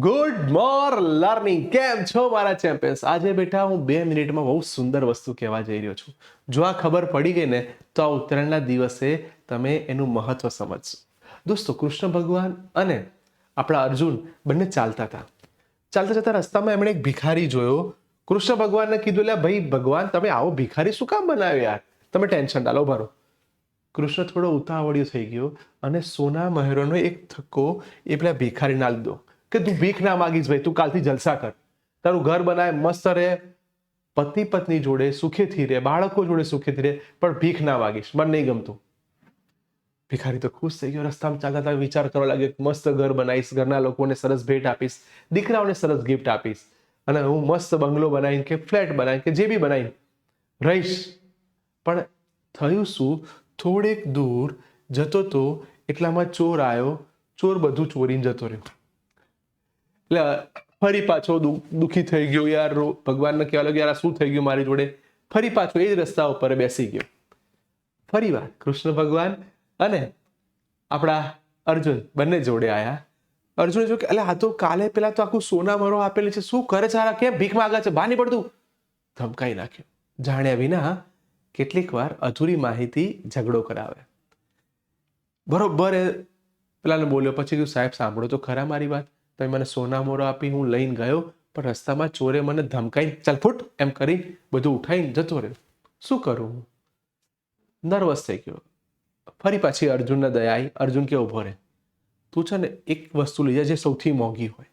Good મોર learning કેમ છો મારા ચેમ્પિયન્સ આજે બેટા હું બે મિનિટમાં બહુ સુંદર વસ્તુ કહેવા જઈ રહ્યો છું. જો આ ખબર પડી ગઈ ને, તો આ ઉત્તરાયણના દિવસે તમે એનું મહત્વ સમજશો. દોસ્તો, કૃષ્ણ ભગવાન અને આપણા અર્જુન બંને ચાલતા હતા. ચાલતા જતા રસ્તામાં એમણે એક ભિખારી જોયો. કૃષ્ણ ભગવાનને કીધું, લે ભાઈ ભગવાન, તમે આવો ભિખારી શું કામ બનાવ્યો યાર? તમે ટેન્શન ડાલો ભરો. કૃષ્ણ થોડો ઉતાવળિયો થઈ ગયો અને સોના મહેરોનો એક થક્કો એ પેલા ભિખારીને લીધો કે તું ભીખ ના માગીશ ભાઈ, તું કાલથી જલસા કર. તારું ઘર બનાય, મસ્ત રહે. પતિ પત્ની જોડે સુખેથી રહે, બાળકો જોડે સુખેથી રહે, પણ ભીખ ના માગીશ. મને નહીં ગમતું. ભિખારી તો ખુશ થઈ ગયો, રસ્તામાં ચાલતા તા વિચાર કરવા લાગ્યો મસ્ત ઘર બનાવીશ, ઘરના લોકોને સરસ ભેટ આપીશ, દીકરાઓને સરસ ગિફ્ટ આપીશ. અને હું મસ્ત બંગલો બનાવીને કે ફ્લેટ બનાવીને કે જે બી બનાવીને રહીશ. પણ થયું શું? થોડેક દૂર જતો તો એટલામાં ચોર આવ્યો ચોર બધું ચોરીને જતો રહ્યો. એટલે ફરી પાછો દુઃખી થઈ ગયો યાર ભગવાનને કહેવા લાગ્યો, યાર શું થઈ ગયું મારી જોડે? ફરી પાછો એ જ રસ્તા ઉપર બેસી ગયો. ફરી વાર કૃષ્ણ ભગવાન અને આપણા અર્જુન બંને જોડે આયા. અર્જુને જો કે એટલે આ તો કાલે પેલા તો આખું સોના મરો આપેલી છે. શું કરે છે? આ કેમ ભીખ માગે છે? બહાર નહીં પડતું ધમકાઈ નાખ્યો. જાણ્યા વિના કેટલીક વાર અધૂરી માહિતી ઝઘડો કરાવે. બરોબર પેલાને બોલ્યો, પછી કીધું, સાહેબ, સાંભળો તો ખરા મારી વાત. તમે મને સોના મોરો આપી હું લઈને ગયો, પણ રસ્તામાં ચોરે મને ધમકાઈ ચાલ એમ કરી બધું ઉઠાઈને જતો રહ્યો. શું કરું હું? નર્વસ થઈ ગયો. ફરી પાછી અર્જુનને દયા અર્જુન કે ઊભો રહે તું છે ને એક વસ્તુ લઈ જા જે સૌથી મોંઘી હોય.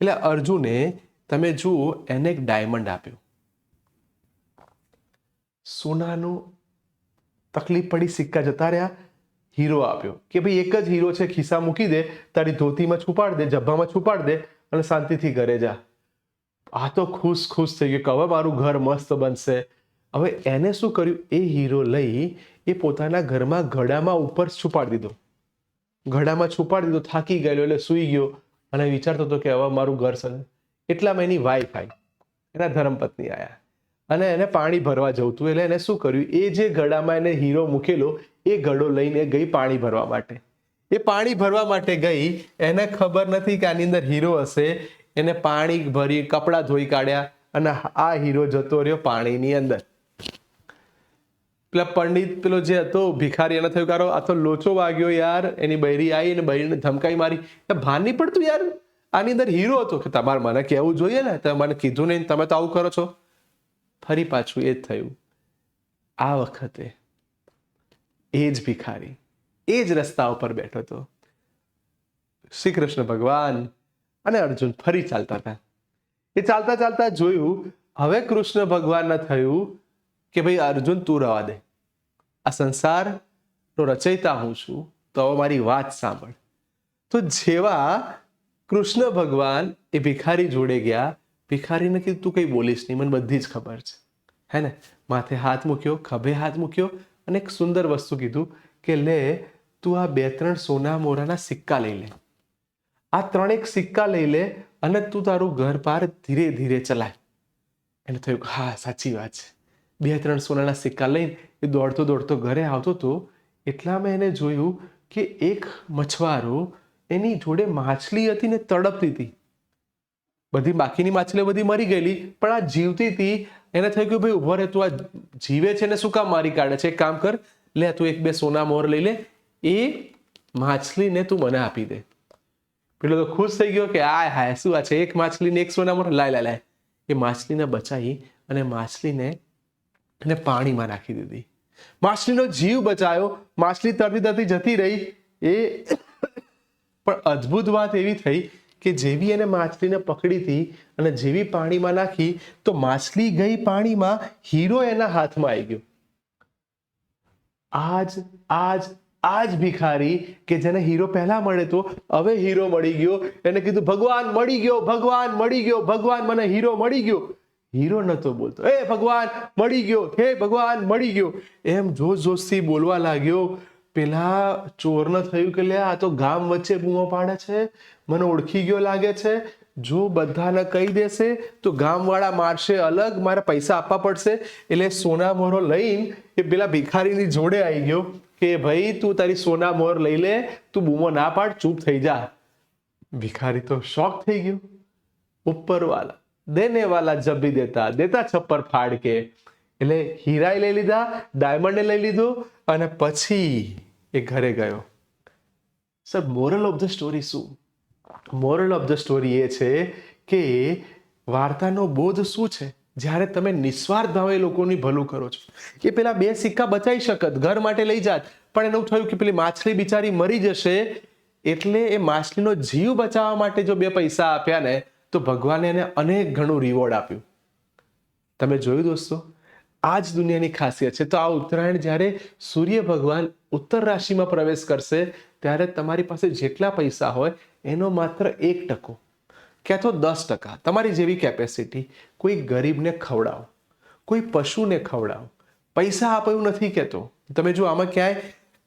એટલે અર્જુને તમે જુઓ, એને એક ડાયમંડ આપ્યો. સોનાનું તકલીફ પડી સિક્કા જતા રહ્યા. હીરો આપ્યો કે ભાઈ એક જ હીરો છે, ખિસ્સા મૂકી દે, તારી ધોતીમાં છુપાડ દે, જબ્બામાં છુપાડ દે અને શાંતિથી ઘરે જા. આ તો ખુશ ખુશ થઈ ગયો કે હવે મારું ઘર મસ્ત બનશે. હવે એને શું કર્યું? એ હીરો લઈ એ પોતાના ઘરમાં ઘડામાં ઉપર છુપાડી દીધો. ઘડામાં છુપાડી દીધો, થાકી ગયેલો, એટલે સૂઈ ગયો અને વિચારતો હતો કે હવે મારું ઘર સર એટલામાં એની વાઈફ આવી. એના ધર્મપત્ની આવ્યા અને એને પાણી ભરવા જવું હતું. એટલે એને શું કર્યું? એ જે ઘડામાં એને હીરો મૂકેલો, એ ઘડો લઈને ગઈ પાણી ભરવા માટે. એ પાણી ભરવા માટે ગઈ. એને ખબર નથી કે આની અંદર હીરો હશે. એને પાણી ભરી કપડાં ધોઈ કાઢ્યા અને આ હીરો જતો રહ્યો પાણીની અંદર. પેલા પંડિત પેલો જે હતો, ભિખારી, એને થયું કારો આ તો લોચો વાગ્યો યાર. એની બૈરી આવી અને બૈરીને ધમકાઈ મારી. ભાન નહીં પડતું યાર. આની અંદર હીરો હતો કે તમારે મને કહેવું જોઈએ ને? તમે મને કીધું નહીં તમે તો આવું કરો છો. ફરી પાછું એ જ થયું. આ વખતે એ જ ભિખારી, એ જ રસ્તા ઉપર બેઠો હતો. શ્રી કૃષ્ણ ભગવાન અને અર્જુન ફરી ચાલતા હતા. એ ચાલતા ચાલતા જોયું, હવે કૃષ્ણ ભગવાનને થયું કે ભાઈ અર્જુન તું રવા દે. આ સંસારનો રચયિતા હું છું, તો મારી વાત સાંભળ. તો જેવા કૃષ્ણ ભગવાન એ ભિખારી જોડે ગયા ભિખારીને કીધું, તું કંઈ બોલીશ નહીં, મને બધી જ ખબર છે. હે ને? માથે હાથ મૂક્યો, ખભે હાથ મૂક્યો અને એક સુંદર વસ્તુ કીધું કે, લે, તું આ બે ત્રણ સોના મોરાના સિક્કા લઈ લે. આ ત્રણેક સિક્કા લઈ લે અને તું તારું ઘર પાર ધીરે ધીરે ચલાય. એને થયું કે, હા, સાચી વાત છે. બે ત્રણ સોનાના સિક્કા લઈને એ દોડતો દોડતો ઘરે આવતો હતો એટલામાં એને જોયું કે એક મછવારો એની જોડે માછલી હતી ને તડપતી હતી. બધી બાકીની માછલીઓ બધી મરી ગયેલી, પણ આ જીવતી હતી. એને થયું કે ભાઈ ઊભો રહે, તું આ જીવે છે ને શું કામ મારી કાઢે છે? એક કામ કર, લે, તું એક બે સોના મોર લઈ લે, એ માછલીને તું મને આપી દે. પેલો તો ખુશ થઈ ગયો કે આ હા શું આ છે? એક માછલીને એક સોના મોર, લાય લાય લાય. એ માછલીને બચાવી અને માછલીને એને પાણીમાં નાખી દીધી. માછલીનો જીવ બચાયો, માછલી તરતી તરતી જતી રહી. એ પણ અદ્ભુત વાત એવી થઈ કે જેવી એને માછલીને પકડી હતી અને જેવી પાણીમાં નાખી, તો માછલી ગઈ પાણીમાં હીરો એના હાથમાં આવી ગયો. આજ આજ આજ ભિખારી કે જેને હીરો પહેલા મળે તો, હવે હીરો મળી ગયો. એને કીધું, ભગવાન મળી ગયો, ભગવાન મળી ગયો, ભગવાન મને હીરો મળી ગયો. હીરો નતો બોલતો. એ ભગવાન મળી ગયો, હે ભગવાન મળી ગયો. એમ જોશ જોશથી બોલવા લાગ્યો. પેલા ચોરને થયું કે લે, આ તો ગામ વચ્ચે બૂમો પાડે છે. મને ઓળખી ગયો લાગે છે. જો બધાને કહી દેશે, તો ગામવાળા મારશે અલગ, મારે પૈસા આપવા પડશે. એટલે સોના મોરો લઈને એ પેલા ભિખારીની જોડે આવી ગયો કે, ભાઈ, તું તારી સોના મોર લઈ લે, તું બૂમો ના પાડ, ચૂપ થઈ જા. ભિખારી તો શોખ થઈ ગયો. ઉપરવાલા દેને વાલા જબી દેતા દેતા છપ્પર ફાડ કે એટલે હીરાએ લઈ લીધા ડાયમંડે લઈ લીધું, અને પછી એ ઘરે ગયો. Sir moral of the story શું? મોરલ ઓફ ધ સ્ટોરી એ છે કે વાર્તાનો બોધ શું છે? જ્યારે તમે નિસ્વાર્થ ભાવે લોકોની ભલું કરો છો. કે પેલા બે સિક્કા બચાવી શકત, ઘર માટે લઈ જાત, પણ એનું થયું કે પેલી માછલી બિચારી મરી જશે, એટલે એ માછલીનો જીવ બચાવવા માટે જો બે પૈસા આપ્યા ને, તો ભગવાને એને અનેક ઘણું રિવોર્ડ આપ્યું. તમે જોયું દોસ્તો? આ જ દુનિયાની ખાસિયત છે. તો આ ઉત્તરાયણ જ્યારે સૂર્ય ભગવાન ઉત્તર રાશિમાં પ્રવેશ કરશે, ત્યારે તમારી પાસે જેટલા પૈસા હોય એનો માત્ર એક ટકો. ક્યાં તો દસ ટકા. તમારી જેવી કેપેસિટી કોઈ ગરીબને ખવડાવો, કોઈ પશુને ખવડાવો. પૈસા આપો એવું નથી કહેતો. તમે જો આમાં ક્યાંય,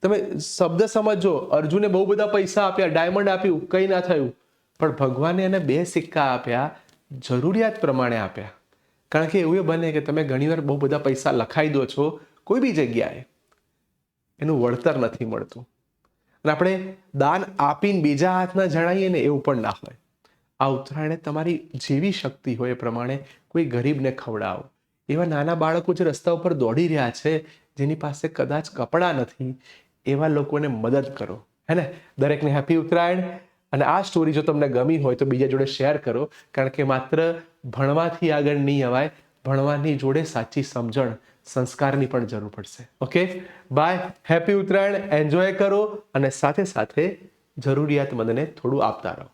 તમે શબ્દ સમજો, અર્જુને બહુ બધા પૈસા આપ્યા ડાયમંડ આપ્યું, કંઈ ના થયું. પણ ભગવાને એને બે સિક્કા આપ્યા, જરૂરિયાત પ્રમાણે આપ્યા. કારણ કે એવું એ બને કે તમે ઘણીવાર બહુ બધા પૈસા લખાઈ દો છો, કોઈ બી જગ્યાએ. એનું વળતર નથી મળતું. અને આપણે દાન આપીને બીજા હાથના જણાવીએ ને એવું પણ ના હોય. આ ઉત્તરાયણે તમારી જેવી શક્તિ હોય એ પ્રમાણે કોઈ ગરીબને ખવડાવો. એવા નાના બાળકો જે રસ્તા ઉપર દોડી રહ્યા છે, જેની પાસે કદાચ કપડાં નથી, એવા લોકોને મદદ કરો. હે ને? દરેકને હેપી ઉત્તરાયણ. અને આ સ્ટોરી જો તમને ગમી હોય તો બીજા જોડે શેર કરો, કારણ કે માત્ર ભણવાથી આગળ નહીં અવાય ભણવાની જોડે સાચી સમજણ સંસ્કારની પણ જરૂર પડશે. Okay bye happy Uttarayan enjoy કરો અને સાથે સાથે જરૂરિયાતમંદને થોડું આપતા રહો.